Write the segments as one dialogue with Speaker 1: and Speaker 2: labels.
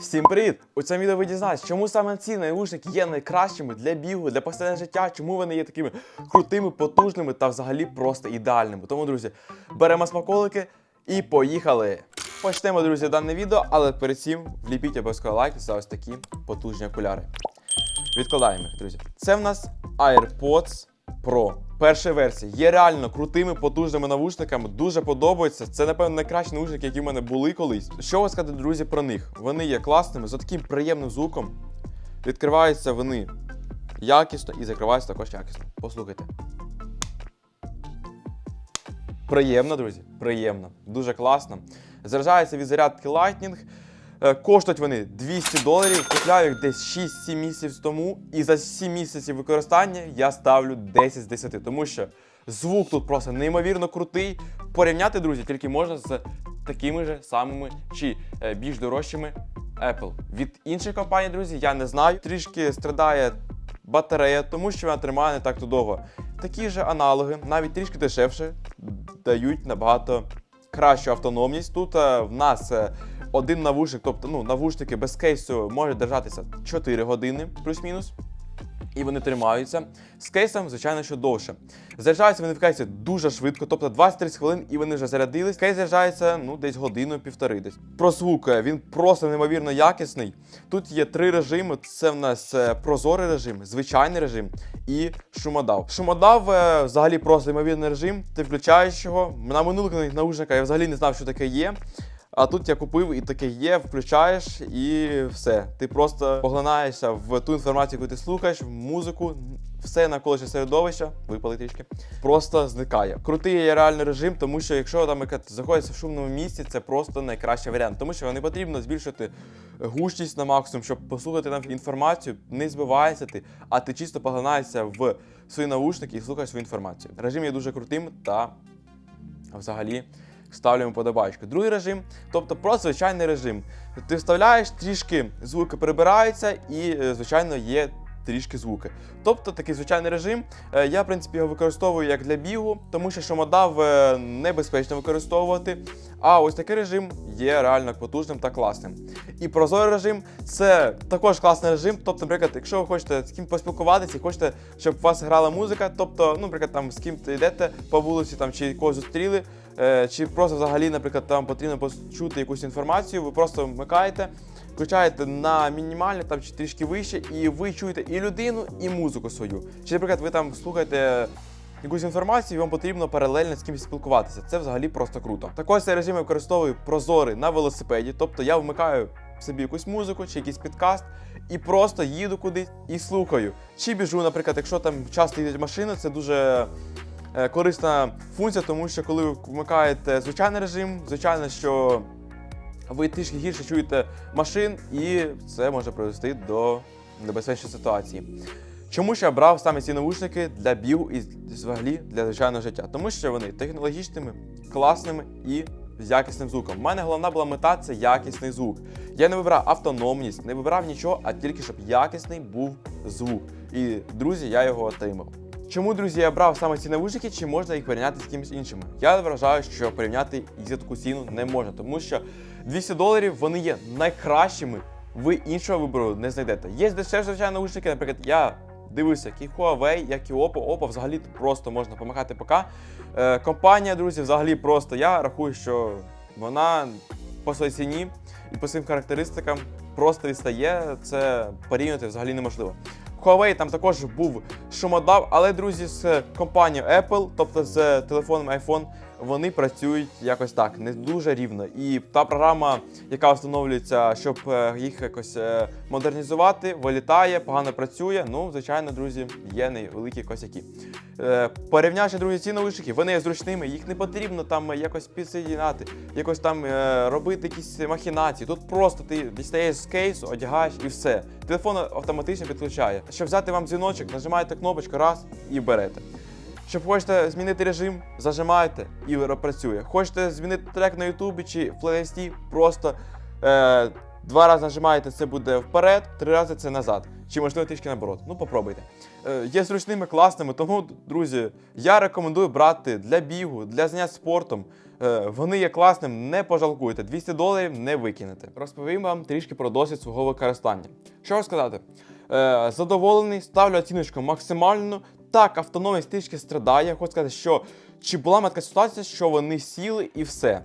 Speaker 1: Всім привіт! У цьому відео ви дізнаєтесь, чому саме ці наушники є найкращими для бігу, для постійного життя, чому вони є такими крутими, потужними та взагалі просто ідеальними. Тому, друзі, беремо смаколики і поїхали! Почнемо, друзі, дане відео, але перед цим вліпіть обов'язково лайк за ось такі потужні окуляри. Відкладаємо їх, друзі. Це в нас AirPods Pro. Перша версія є реально крутими, потужними навушниками. Дуже подобається. Це, напевно, найкращі навушники, які в мене були колись. Що ви сказати, друзі, про них? Вони є класними, з таким приємним звуком. Відкриваються вони якісно і закриваються також якісно. Послухайте. Приємно, друзі. Приємно. Дуже класно. Заряджається від зарядки Lightning. Е, Коштують вони 200 доларів. Купляю їх десь 6-7 місяців тому. І за 7 місяців використання я ставлю 10 з 10. Тому що звук тут просто неймовірно крутий. Порівняти, друзі, тільки можна з такими ж самими чи е, більш дорожчими Apple. Від інших компаній, друзі, я не знаю. Трішки страдає батарея, тому що вона тримає не так то довго. Такі ж аналоги, навіть трішки дешевше, дають набагато кращу автономність. Тут е, в нас один навушник, тобто ну, навушники без кейсу можуть держатися 4 години плюс-мінус. І вони тримаються. З кейсом, звичайно, що довше. Заряджаються вони в кейсі дуже швидко, тобто 20-30 хвилин і вони вже зарядились. Кейс заряджається ну, десь годину-півтори. Десь. Про звук е, він просто неймовірно якісний. Тут є три режими: це в нас е, прозорий режим, звичайний режим і шумодав. Шумодав е, взагалі просто неймовірний режим. Ти включаєш його. На минулих наушниках я взагалі не знав, що таке є. А тут я купив і таке є, включаєш і все. Ти просто поглинаєшся в ту інформацію, яку ти слухаєш, в музику, все навколишнє середовище, випали трішки, просто зникає. Крутий є реальний режим, тому що якщо там знаходиться в шумному місці, це просто найкращий варіант, тому що не потрібно збільшити гучність на максимум, щоб послухати там інформацію, не збиваєшся ти, а ти чисто поглинаєшся в свої наушники і слухаєш свою інформацію. Режим є дуже крутим та взагалі ставлю подобачку. Другий режим, тобто просто звичайний режим. Ти вставляєш, трішки звуки прибираються, і, е, звичайно, є трішки звуки. Тобто такий звичайний режим. Е, Я, в принципі, його використовую як для бігу, тому що шумодав е, небезпечно використовувати. А ось такий режим є реально потужним та класним. І прозорий режим це також класний режим. Тобто, наприклад, якщо ви хочете з ким поспілкуватися хочете, щоб у вас грала музика, тобто, ну, наприклад, там з ким йдете по вулиці там, чи когось зустріли, чи просто взагалі, наприклад, там потрібно почути якусь інформацію, ви просто вмикаєте, включаєте на мінімальне там чи трішки вище, і ви чуєте і людину, і музику свою. Чи, наприклад, ви там слухаєте. Якусь інформацію, вам потрібно паралельно з кимось спілкуватися. Це взагалі просто круто. Також цей режим я використовую прозорий на велосипеді, тобто я вмикаю собі якусь музику чи якийсь підкаст і просто їду кудись і слухаю. Чи біжу, наприклад, якщо там часто їдуть машини, це дуже е, корисна функція, тому що коли ви вмикаєте звичайний режим, звичайно, що ви трішки гірше чуєте машин, і це може привести до небезпечної ситуації. Чому ж я брав саме ці навушники для бігу і взагалі для звичайного життя? Тому що вони технологічними, класними і з якісним звуком. У мене головна була мета це якісний звук. Я не вибирав автономність, не вибирав нічого, а тільки щоб якісний був звук. І друзі, я його отримав. Чому, друзі, я брав саме ці навушники, чи можна їх порівняти з кимось іншими? Я вважаю, що порівняти їх за таку ціну не можна, тому що 200 доларів вони є найкращими. Ви іншого вибору не знайдете. Є дешевші звичайно наушники, наприклад, я дивився, як і Huawei, як і Oppo. Oppo взагалі просто можна помахати ПК. Е, компанія, друзі, взагалі просто я рахую, що вона по своїй ціні і по своїм характеристикам просто відстає. Це порівняти взагалі неможливо. Huawei там також був шумодав, але друзі, з компанією Apple, тобто з телефоном iPhone, вони працюють якось так, не дуже рівно. І та програма, яка встановлюється, щоб е, їх якось е, модернізувати, вилітає, погано працює. Ну, звичайно, друзі, є невеликі косяки. Е, Порівнявши друзі, ці наушники, вони є зручними, їх не потрібно там якось підсоєднати, якось там робити якісь махінації. Тут просто ти дістаєш з кейсу, одягаєш і все. Телефон автоматично підключає. Щоб взяти вам дзвіночок, нажимаєте кнопочку раз і берете. Щоб хочете змінити режим, зажимаєте і працює. Хочете змінити трек на Ютубі чи в плейлисті, просто е, два рази нажимаєте, це буде вперед, три рази це назад. чи можливо трішки наоборот. Ну, попробуйте. Е, є зручними, класними, тому, друзі, я рекомендую брати для бігу, для заняття спортом. Е, вони є класним, не пожалкуйте. 200 доларів не викинете. Розповім вам трішки про досвід свого використання. Що розказати? Е, задоволений, ставлю оціночку максимально. Так, автономність трішки страдає. Хочу сказати, що чи була така ситуація, що вони сіли і все.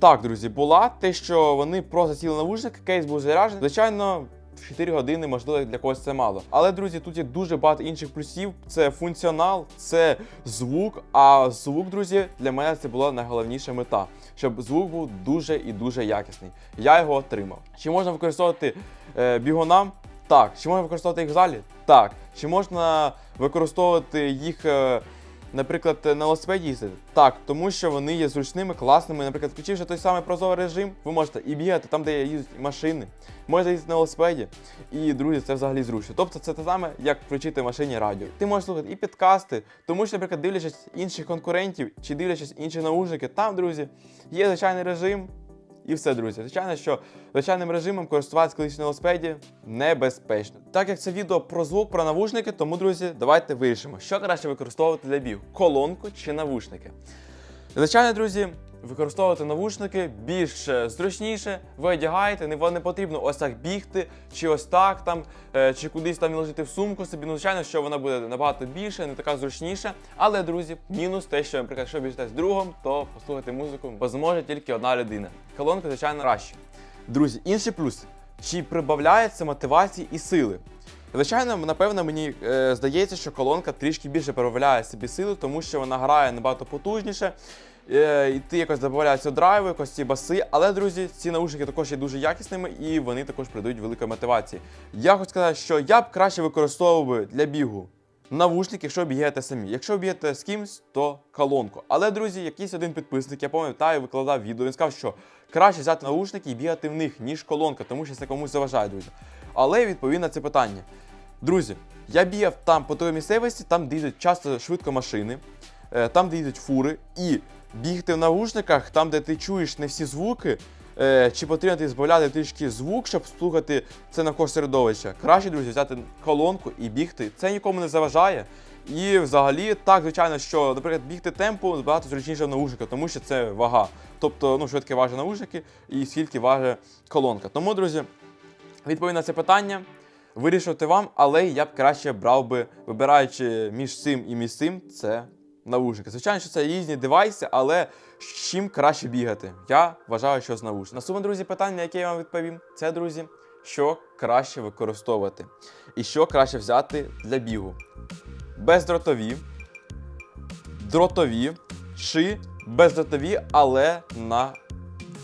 Speaker 1: Так, друзі, була те, що вони просто сіли навушники, кейс був заряджений. Звичайно, в 4 години, можливо, для когось це мало. Але, друзі, тут є дуже багато інших плюсів. Це функціонал, це звук. А звук, друзі, для мене це була найголовніша мета, щоб звук був дуже і дуже якісний. Я його отримав. Чи можна використовувати е, бігунам? Так. Чи можна використовувати їх в залі? Так. Чи можна використовувати їх. Е, Наприклад, на велосипеді їздити? Так, тому що вони є зручними, класними. Наприклад, включивши той самий прозорий режим, ви можете і бігати там, де їздять машини, можете їздити на велосипеді. І, друзі, це взагалі зручно. Тобто це те саме, як включити машині радіо. Ти можеш слухати і підкасти, тому що, наприклад, дивлячись інших конкурентів чи дивлячись інші наушники, там, друзі, є звичайний режим. І все, друзі. Звичайно, що звичайним режимом користуватися колись на велосипеді небезпечно. Так як це відео про звук, про навушники, тому, друзі, давайте вирішимо, що краще використовувати для бігу: колонку чи навушники. Звичайно, друзі, використовувати навушники більш зручніше. Ви одягаєте, не, не потрібно ось так бігти, чи ось так там, е, чи кудись там ложити в сумку собі. Ну, звичайно, що вона буде набагато більше, не така зручніша. Але, друзі, мінус те, що, наприклад, якщо біжите з другом, то послухати музику, зможе тільки одна людина. Колонка, звичайно, краще. Друзі, інший плюс: чи прибавляється мотивації і сили? Звичайно, напевно, мені е, здається, що колонка трішки більше проявляє собі сили, тому що вона грає набагато потужніше. Е, і ти якось додається драйву, якось ці баси. Але, друзі, ці наушники також є дуже якісними і вони також придають великої мотивації. Я хочу сказати, що я б краще використовував для бігу навушники, якщо бігаєте самі. Якщо бігаєте з кимсь, то колонку. Але, друзі, якийсь один підписник, я пам'ятаю, викладав відео. Він сказав, що краще взяти наушники і бігати в них, ніж колонка, тому що це комусь заважає, друзі. Але відповів на це питання. Друзі, я бігав там по той місцевості, там де їздять часто швидко машини, е, там, де їздять фури, і бігти в наушниках, там, де ти чуєш не всі звуки, е, чи потрібно ти збавляти трішки звук, щоб слухати це навколо середовища. Краще, друзі, взяти колонку і бігти. Це нікому не заважає. І взагалі, так, звичайно, що, наприклад, бігти темпу набагато зручніше в наушниках, тому що це вага. Тобто, ну, швидко важать наушники і скільки важить колонка. Тому, друзі, відповідь на це питання. Вирішувати вам, але я б краще брав би, вибираючи між цим і між цим, це наушники. Звичайно, що це різні девайси, але з чим краще бігати? Я вважаю, що з наушниками. Наступне, друзі, питання, яке я вам відповім, це, друзі, що краще використовувати і що краще взяти для бігу. Бездротові, дротові чи бездротові, але на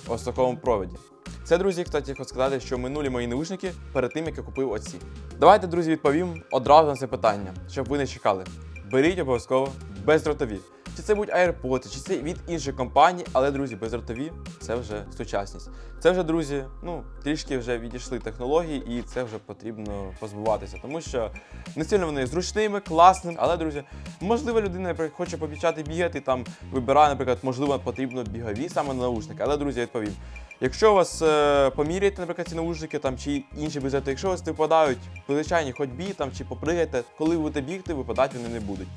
Speaker 1: ось такому проводі. Це, друзі, кстати, хочу сказати, що минулі мої наушники перед тим, як я купив оці. Давайте, друзі, відповім одразу на це питання, щоб ви не чекали. Беріть обов'язково бездротові. Чи це будуть AirPods, чи це від інших компаній, але, друзі, бездротові це вже сучасність. Це вже, друзі, ну, трішки вже відійшли технології, і це вже потрібно позбуватися, тому що не сильно вони зручними, класними, але, друзі, можливо, людина наприклад, хоче побічати бігати, там вибирає, наприклад, можливо, потрібно бігові саме наушники. Але, друзі, я відповім. Якщо у вас е, поміряєте, наприклад, ці наушники там чи інші безети, якщо у вас випадають по звичайній ходьбі там чи попригаєте, коли будете бігти, випадати вони не будуть.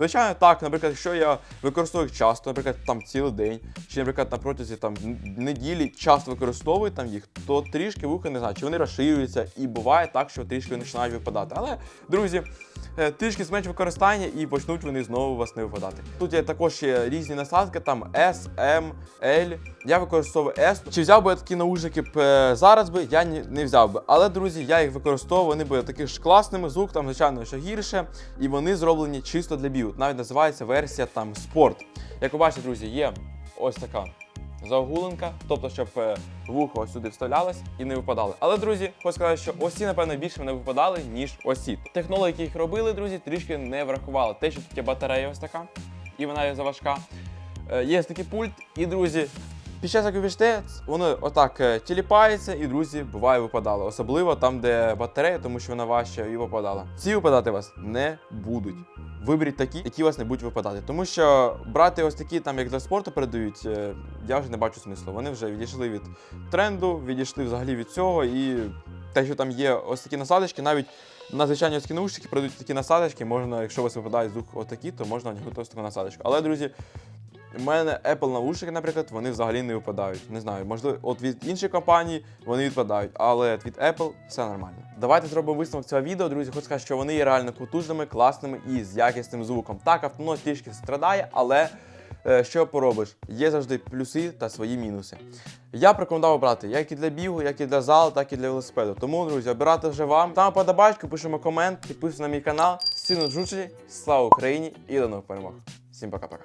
Speaker 1: Звичайно, так, наприклад, якщо я використовую їх часто, наприклад, там цілий день, чи, наприклад, на протязі там неділі часто використовую там їх, то трішки вухи не знаю, чи вони розширюються, і буває так, що трішки починають випадати. Але, друзі, е, трішки зменш використання і почнуть вони знову у вас не випадати. Тут є також є різні насадки, там S, M, L. Я використовую S. Чи взяв би я такі наушники е, зараз би, я не взяв би. Але, друзі, я їх використовую, вони були такі ж класними, звук там, звичайно, що гірше, і вони зроблені чисто для бігу. Навіть називається версія там спорт. Як ви бачите, друзі, є ось така заогуленка, тобто, щоб е, вухо сюди вставлялось і не випадали. Але, друзі, хочу сказати, що ось ці, напевно, більше вони випадали, ніж ось ці. Технології, які їх робили, друзі, трішки не врахували. Те, що тут є батарея ось така, і вона є заважка. Е, Є такий пульт, і, друзі, під час як біжите, воно отак е, тіліпається, і, друзі, буває випадало. Особливо там, де батарея, тому що вона важча і випадала. Ці випадати вас не будуть. Виберіть такі, які вас не будуть випадати. Тому що брати ось такі, там, як для спорту передають, е, я вже не бачу смислу. Вони вже відійшли від тренду, відійшли взагалі від цього і те, що там є ось такі насадочки, навіть на звичайні ось наушники пройдуть такі насадочки, можна, якщо у вас випадає звук отакі, то можна одягнути ось таку насадочку. Але, друзі, у мене Apple наушники, наприклад, вони взагалі не випадають. Не знаю, можливо, от від іншої компанії вони відпадають, але від Apple все нормально. Давайте зробимо висновок цього відео, друзі. Хочу сказати, що вони є реально потужними, класними і з якісним звуком. Так, автоно трішки страдає, але е, що поробиш? Є завжди плюси та свої мінуси. Я б рекомендував брати як і для бігу, як і для залу, так і для велосипеду. Тому, друзі, обирати вже вам. Там подобачку, пишемо комент, підписуйтесь на мій канал. Сіно Джучі, слава Україні і до нових перемог. Всім пока-пока.